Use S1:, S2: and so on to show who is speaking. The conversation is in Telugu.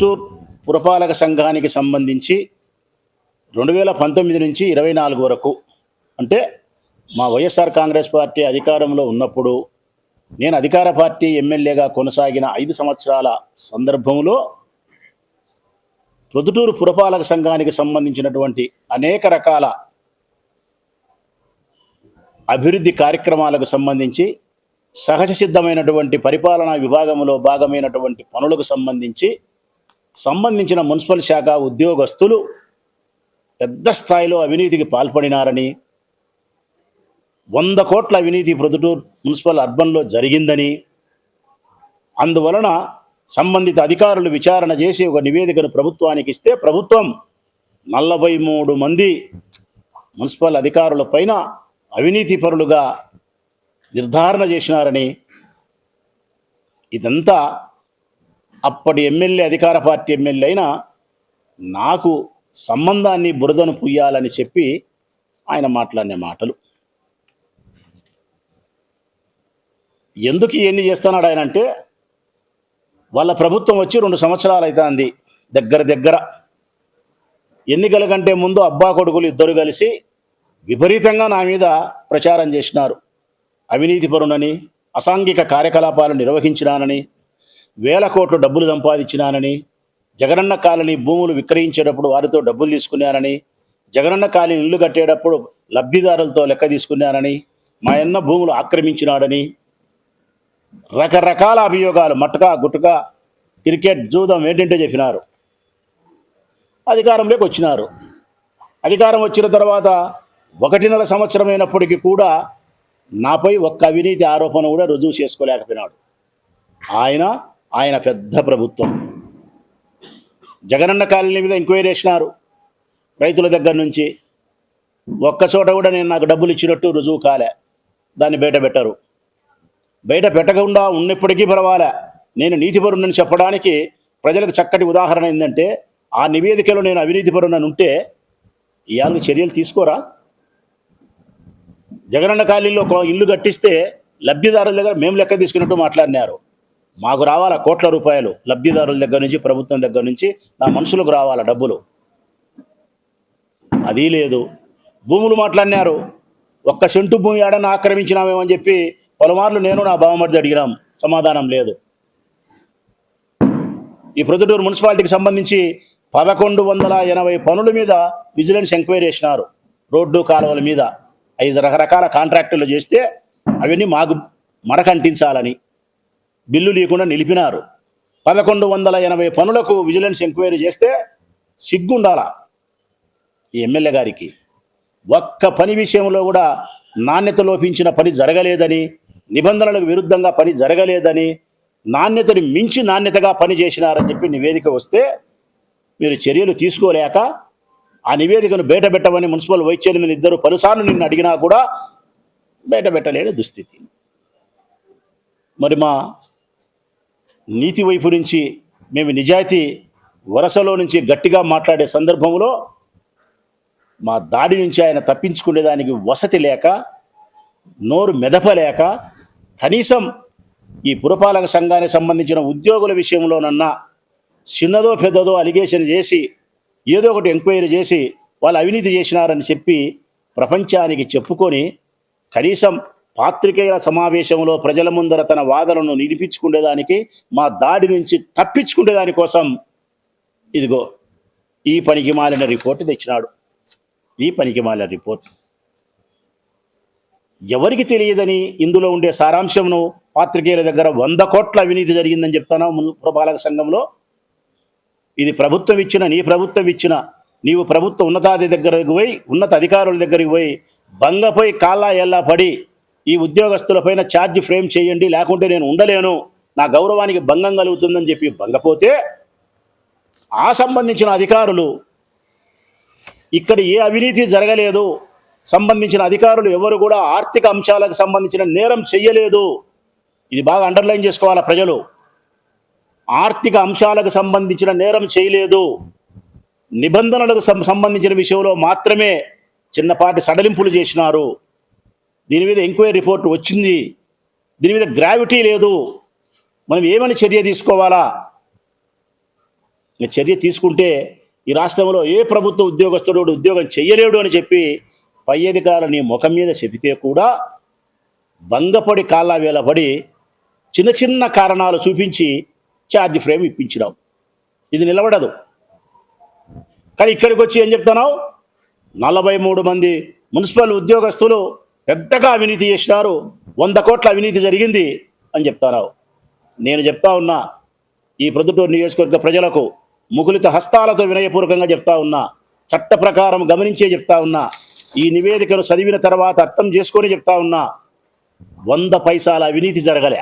S1: ప్రొద్దుటూరు పురపాలక సంఘానికి సంబంధించి రెండు వేల పంతొమ్మిది నుంచి ఇరవై నాలుగు వరకు అంటే మా వైఎస్ఆర్ కాంగ్రెస్ పార్టీ అధికారంలో ఉన్నప్పుడు నేను అధికార పార్టీ ఎమ్మెల్యేగా కొనసాగిన ఐదు సంవత్సరాల సందర్భంలో ప్రొద్దుటూరు పురపాలక సంఘానికి సంబంధించినటువంటి అనేక రకాల అభివృద్ధి కార్యక్రమాలకు సంబంధించి సహజ సిద్ధమైనటువంటి పరిపాలనా విభాగంలో భాగమైనటువంటి పనులకు సంబంధించి సంబంధించిన మున్సిపల్ శాఖ ఉద్యోగస్తులు పెద్ద స్థాయిలో అవినీతికి పాల్పడినారని వంద కోట్ల అవినీతి ప్రొద్దుటూరు మున్సిపల్ అర్బన్లో జరిగిందని అందువలన సంబంధిత అధికారులు విచారణ చేసి ఒక నివేదికను ప్రభుత్వానికి ఇస్తే ప్రభుత్వం నలభై మూడు మంది మున్సిపల్ అధికారుల పైన అవినీతి పరులుగా నిర్ధారణ చేసినారని ఇదంతా అప్పటి ఎమ్మెల్యే అధికార పార్టీ ఎమ్మెల్యే అయిన నాకు సంబంధాన్ని బురదను పుయ్యాలని చెప్పి ఆయన మాట్లాడిన మాటలు. ఎందుకు ఇవన్నీ చేస్తున్నాడు ఆయన అంటే వాళ్ళ ప్రభుత్వం వచ్చి రెండు సంవత్సరాలు అవుతుంది దగ్గర దగ్గర. ఎన్నికల కంటే ముందు అబ్బా కొడుకులు ఇద్దరు కలిసి విపరీతంగా నా మీద ప్రచారం చేసినారు. అవినీతిపరునని అసాంఘిక కార్యకలాపాలు నిర్వహించినానని వేల కోట్లు డబ్బులు సంపాదించినానని జగనన్న కాలనీ భూములు విక్రయించేటప్పుడు వారితో డబ్బులు తీసుకున్నానని జగనన్న కాలనీ ఇల్లు కట్టేటప్పుడు లబ్ధిదారులతో లెక్క తీసుకున్నానని మా అన్న భూములు ఆక్రమించినాడని రకరకాల అభియోగాలు మట్టుగా గుట్టుగా క్రికెట్ జూదం ఏంటంటే చెప్పినారు. అధికారంలోకి వచ్చినారు. అధికారం వచ్చిన తర్వాత ఒకటిన్నర సంవత్సరమైనప్పటికీ కూడా నాపై ఒక్క అవినీతి ఆరోపణ కూడా రుజువు చేసుకోలేకపోయినాడు. ఆయన ఆయన పెద్ద ప్రభుత్వం. జగనన్న కాలనీ మీద ఎంక్వైరీ చేసినారు రైతుల దగ్గర నుంచి. ఒక్క చోట కూడా నేను నాకు డబ్బులు ఇచ్చినట్టు రుజువు కాలే. దాన్ని బయట పెట్టరు. బయట పెట్టకుండా ఉన్నప్పటికీ పర్వాలే. నేను నీతిపరుణ్ణని చెప్పడానికి ప్రజలకు చక్కటి ఉదాహరణ ఏంటంటే ఆ నివేదికలో నేను అవినీతిపరుణ్ణని ఉంటే ఇవాళ చర్యలు తీసుకోరా? జగనన్న కాలనీలో ఇల్లు కట్టిస్తే లబ్ధిదారుల దగ్గర మేము లెక్క తీసుకున్నట్టు మాట్లాడినారు. మాకు రావాలా కోట్ల రూపాయలు లబ్ధిదారుల దగ్గర నుంచి ప్రభుత్వం దగ్గర నుంచి? నా మనుషులకు రావాలా డబ్బులు? అది లేదు. భూములు మాట్లాడినారు. ఒక్క సెంటు భూమి ఏడన్నా ఆక్రమించినామేమని చెప్పి పలుమార్లు నేను నా బావమర్ది అడిగినాం. సమాధానం లేదు. ఈ ప్రొద్దుటూరు మున్సిపాలిటీకి సంబంధించి పదకొండు వందల ఎనభై పనుల మీద విజిలెన్స్ ఎంక్వైరీ చేసినారు రోడ్డు కాలువల మీద. ఐదు రకరకాల కాంట్రాక్టులు చేస్తే అవన్నీ మాకు మరకంటించాలని బిల్లు లేకుండా నిలిపినారు. పదకొండు వందల ఎనభై పనులకు విజిలెన్స్ ఎంక్వైరీ చేస్తే సిగ్గుండాల? ఈ ఎమ్మెల్యే గారికి ఒక్క పని విషయంలో కూడా నాణ్యత లోపించిన పని జరగలేదని నిబంధనలకు విరుద్ధంగా పని జరగలేదని నాణ్యతని మించి నాణ్యతగా పని చేసినారని చెప్పి నివేదిక వస్తే మీరు చర్యలు తీసుకోలేక ఆ నివేదికను బయట పెట్టమని మున్సిపల్ వైస్ చైర్మన్ ఇద్దరు పలుసార్లు నిన్ను అడిగినా కూడా బయట పెట్టలేని దుస్థితి. మరి మా నీతి వైపు నుంచి మేము నిజాయితీ వరసలో నుంచి గట్టిగా మాట్లాడే సందర్భంలో మా దాడి నుంచి ఆయన తప్పించుకునేదానికి వసతి లేక నోరు మెదపలేక కనీసం ఈ పురపాలక సంఘానికి సంబంధించిన ఉద్యోగుల విషయంలోనన్నా చిన్నదో పెద్దదో అలిగేషన్ చేసి ఏదో ఒకటి ఎంక్వైరీ చేసి వాళ్ళు అవినీతి చేసినారని చెప్పి ప్రపంచానికి చెప్పుకొని కనీసం పాత్రికేయుల సమావేశంలో ప్రజల ముందర తన వాదనను నిలిపించుకునేదానికి మా దాడి నుంచి తప్పించుకునేదాని కోసం ఇదిగో ఈ పనికి మాలిన రిపోర్ట్ తెచ్చినాడు. ఈ పనికి మాలిన రిపోర్ట్. ఎవరికి తెలియదని ఇందులో ఉండే సారాంశంను పాత్రికేయుల దగ్గర వంద కోట్ల అవినీతి జరిగిందని చెప్తాను పురపాలక సంఘంలో? ఇది ప్రభుత్వం ఇచ్చిన నీ ప్రభుత్వం ఇచ్చిన నీవు ప్రభుత్వ ఉన్నతాది దగ్గరకు పోయి ఉన్నత అధికారుల దగ్గరికి పోయి బంగపోయి కాళ్ళ ఎల్లా పడి ఈ ఉద్యోగస్తులపైన ఛార్జ్ ఫ్రేమ్ చేయండి లేకుంటే నేను ఉండలేను. నా గౌరవానికి భంగం కలుగుతుందని చెప్పి భంగపోతే ఆ సంబంధించిన అధికారులు ఇక్కడ ఏ అవినీతి జరగలేదు. సంబంధించిన అధికారులు ఎవరు కూడా ఆర్థిక అంశాలకు సంబంధించిన నేరం చెయ్యలేదు. ఇది బాగా అండర్లైన్ చేసుకోవాలా ప్రజలు? ఆర్థిక అంశాలకు సంబంధించిన నేరం చేయలేదు. నిబంధనలకు సం- సంబంధించిన విషయంలో మాత్రమే చిన్నపాటి సడలింపులు చేసినారు. దీని మీద ఎంక్వైరీ రిపోర్ట్ వచ్చింది. దీని మీద గ్రావిటీ లేదు. మనం ఏమని చర్య తీసుకోవాలా? చర్య తీసుకుంటే ఈ రాష్ట్రంలో ఏ ప్రభుత్వ ఉద్యోగస్తుడు కూడా ఉద్యోగం చెయ్యలేడు అని చెప్పి పై అధికారులు నీ ముఖం మీద చెబితే కూడా భంగపడి కాళ్ళ పడి చిన్న చిన్న కారణాలు చూపించి ఛార్జ్ ఫ్రేమ్ ఇప్పించినావు ఇది నిలబడదు. కానీ ఇక్కడికి వచ్చి ఏం చెప్తున్నావు? నలభై మూడు మంది మున్సిపల్ ఉద్యోగస్తులు పెద్దగా అవినీతి చేసినారు వంద కోట్ల అవినీతి జరిగింది అని చెప్తారావు. నేను చెప్తా ఉన్నా ఈ ప్రొద్దుటూరు నియోజకవర్గ ప్రజలకు ముగులిత హస్తాలతో వినయపూర్వకంగా చెప్తా ఉన్నా చట్ట ప్రకారం గమనించే చెప్తా ఉన్నా ఈ నివేదికను చదివిన తర్వాత అర్థం చేసుకొని చెప్తా ఉన్నా వంద పైసాల అవినీతి జరగలే.